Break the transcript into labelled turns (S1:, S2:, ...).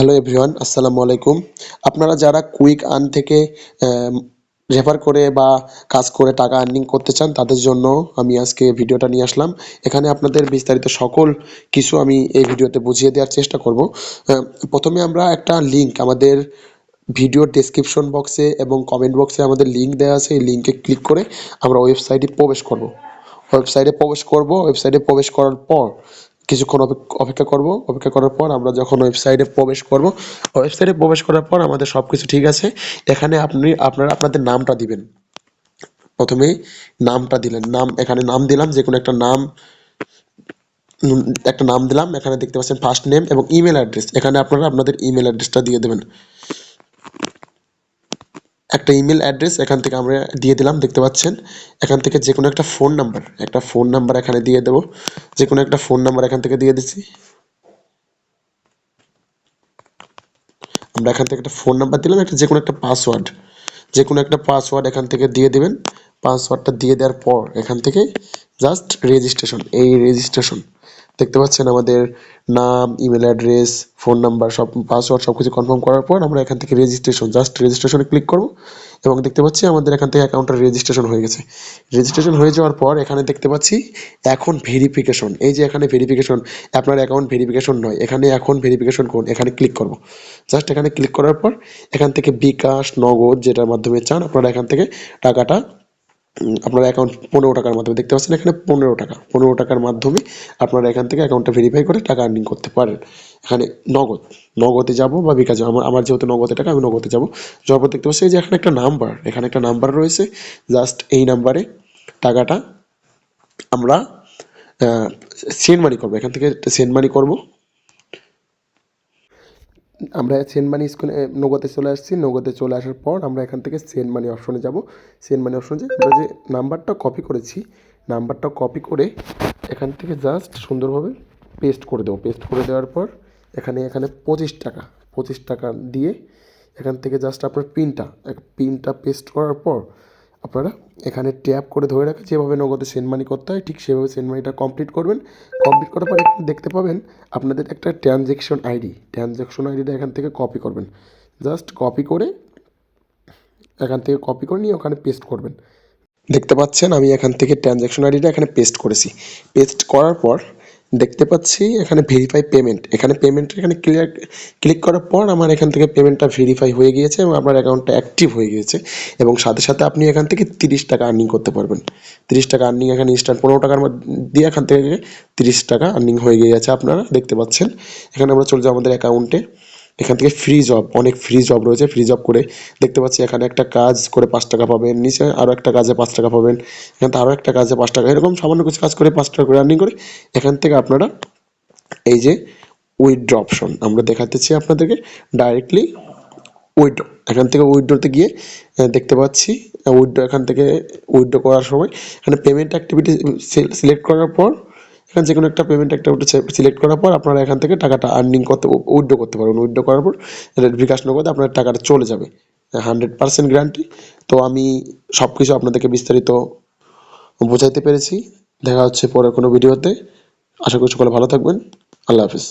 S1: Hello everyone আসসালামু আলাইকুম আপনারা যারা কুইক আর্ন থেকে রেফার করে বা কাজ করে টাকা আর্নিং করতে চান তাদের জন্য আমি আজকে ভিডিওটা নিয়ে আসলাম এখানে আপনাদের বিস্তারিত সকল কিছু আমি এই ভিডিওতে বুঝিয়ে দেওয়ার চেষ্টা করব প্রথমে আমরা একটা লিংক আমাদের ভিডিও ডেসক্রিপশন বক্সে এবং কমেন্ট বক্সে আমাদের লিংক দেওয়া আছে এই লিংকে ক্লিক করে আমরা ওয়েবসাইটে প্রবেশ করব ওয়েবসাইটে প্রবেশ করব ওয়েবসাইটে প্রবেশ করার পর কিছুক্ষণ অপেক- অপেক্ষা করব। অপেক্ষা করার পর আমরা যখন ওয়েবসাইটে প্রবেশ করব ওয়েবসাইটে প্রবেশ করার পর আমাদের সব কিছু ঠিক আছে। এখানে আপনি, আপনারা আপনাদের নামটা দিবেন। প্রথমে নামটা দিলেন। নাম, এখানে নাম দিলাম যে কোনো একটা নাম একটা নাম দিলাম। এখানে দেখতে পাচ্ছেন ফার্স্ট নেম এবং ইমেল অ্যাড্রেস এখানে আপনারা আপনাদের ইমেল অ্যাড্রেসটা দিয়ে দেবেন। একটা ইমেল অ্যাড্রেস এখান থেকে আমরা দিয়ে দিলাম, দেখতে পাচ্ছেন? এখান থেকে যে কোনো একটা ফোন নাম্বার একটা ফোন নাম্বার এখানে দিয়ে দেবো। যে কোনো একটা ফোন নাম্বার এখান থেকে দিয়ে দিচ্ছি। আমরা এখান থেকে একটা ফোন নাম্বার দিলাম, একটা যে কোনো একটা পাসওয়ার্ড যে কোনো একটা পাসওয়ার্ড এখান থেকে দিয়ে দিবেন। পাসওয়ার্ডটা দিয়ে দেওয়ার পর এখান থেকে জাস্ট রেজিস্ট্রেশন এই রেজিস্ট্রেশন দেখতে পাচ্ছেন আমাদের নাম ইমেল অ্যাড্রেস ফোন নাম্বার সব পাসওয়ার্ড সব কিছু কনফার্ম করার পর আমরা এখান থেকে রেজিস্ট্রেশন জাস্ট রেজিস্ট্রেশনে ক্লিক করব এবং দেখতে পাচ্ছি আমাদের এখান থেকে অ্যাকাউন্টটা রেজিস্ট্রেশন হয়ে গেছে। রেজিস্ট্রেশন হয়ে যাওয়ার পর এখানে দেখতে পাচ্ছি এখন ভেরিফিকেশন এই যে এখানে ভেরিফিকেশন আপনার অ্যাকাউন্ট ভেরিফিকেশন নয়, এখানে এখন ভেরিফিকেশন করুন, এখানে ক্লিক করব। জাস্ট এখানে ক্লিক করার পর এখান থেকে বিকাশ, নগদ যেটার মাধ্যমে চান, আপনারা এখান থেকে টাকাটা আপনার অ্যাকাউন্ট পনেরো টাকার মাধ্যমে দেখতে পাচ্ছেন, এখানে পনেরো টাকা। পনেরো টাকার মাধ্যমে আপনারা এখান থেকে অ্যাকাউন্টটা ভেরিফাই করে টাকা আর্নিং করতে পারেন। এখানে নগদ, নগদে যাব বা বিকাশ, আমার আমার যেহেতু নগদে টাকা, আমি নগদে যাব। যাওয়ার পর দেখতে পাচ্ছি যে এখানে একটা নাম্বার এখানে একটা নাম্বার রয়েছে। জাস্ট এই নাম্বারে টাকাটা আমরা সেন্ড মানি করব। এখান থেকে সেন্ড মানি করব। আমরা সেন্ড মানি স্কুলে নগদে চলে আসছি। নগদে চলে আসার পর আমরা এখান থেকে সেন্ড মানি অপশনে যাব। সেন্ড মানি অপশনে যে আমরা যে নাম্বারটা কপি করেছি, নাম্বারটা কপি করে এখান থেকে জাস্ট সুন্দরভাবে পেস্ট করে দেবো। পেস্ট করে দেওয়ার পর এখানে এখানে পঁচিশ টাকা পঁচিশ টাকা দিয়ে এখান থেকে জাস্ট আপনার পিনটা পিনটা পেস্ট করার পর আপনারা এখানে ট্যাপ করে ধরে রাখে, যেভাবে নগদে সেন্ড মানি করতে হয়, ঠিক সেভাবে সেন্ড মানিটা কমপ্লিট করবেন। কমপ্লিট করার পর এখানে দেখতে পাবেন আপনাদের একটা ট্রানজ্যাকশন আইডি ট্রানজ্যাকশন আইডিটা এখান থেকে কপি করবেন। জাস্ট কপি করে এখান থেকে কপি করে নিয়ে ওখানে পেস্ট করবেন। দেখতে পাচ্ছেন, আমি এখান থেকে ট্রানজ্যাকশন আইডিটা এখানে পেস্ট করেছি। পেস্ট করার পর দেখতে পাচ্ছি, এখানে ভেরিফাই পেমেন্ট এখানে পেমেন্ট এখানে ক্লিয়ার ক্লিক করার পর আমার এখান থেকে পেমেন্টটা ভেরিফাই হয়ে গিয়েছে এবং আপনার অ্যাকাউন্টটা অ্যাক্টিভ হয়ে গিয়েছে। এবং সাথে সাথে আপনি এখান থেকে তিরিশ টাকা আর্নিং করতে পারবেন। তিরিশ টাকা আর্নিং এখানে ইনস্ট্যান্ট পনেরো টাকার দিয়ে এখান থেকে তিরিশ টাকা আর্নিং হয়ে গিয়েছে আপনারা দেখতে পাচ্ছেন। এখানে আমরা চলে যাব আমাদের অ্যাকাউন্টে এখান থেকে ফ্রি জব অনেক ফ্রি জব রয়েছে। ফ্রি জব করে দেখতে পাচ্ছি এখানে একটা কাজ করে পাঁচ টাকা পাবেন, নিচে আরও একটা কাজে পাঁচ টাকা পাবেন, এখানে আরও একটা কাজে পাঁচ টাকা, এরকম সামান্য কিছু কাজ করে পাঁচ টাকা করে আর্নিং করে এখান থেকে আপনারা এই যে উইথড্র অপশন আমরা দেখাতেছি আপনাদেরকে ডাইরেক্টলি উইথড্র এখান থেকে উইথড্রতে গিয়ে দেখতে পাচ্ছি উইথড্র এখান থেকে উইথড্র করার সময়, এখানে পেমেন্ট অ্যাক্টিভিটি সিলেক্ট করার পর এখানে যে কোনো একটা পেমেন্ট একটা ওটা সিলেক্ট করার পর আপনারা এখান থেকে টাকাটা আর্নিং করতে উইড্রো করতে পারবেন। উইড্রো করার পর বিকাশ নগদে আপনার টাকাটা চলে যাবে। হান্ড্রেড পার্সেন্ট গ্যারান্টি তো আমি সব কিছু আপনাদেরকে বিস্তারিত বোঝাইতে পেরেছি। দেখা হচ্ছে পরে কোনো ভিডিওতে। আশা করি সকলে ভালো থাকবেন। আল্লাহ হাফিজ।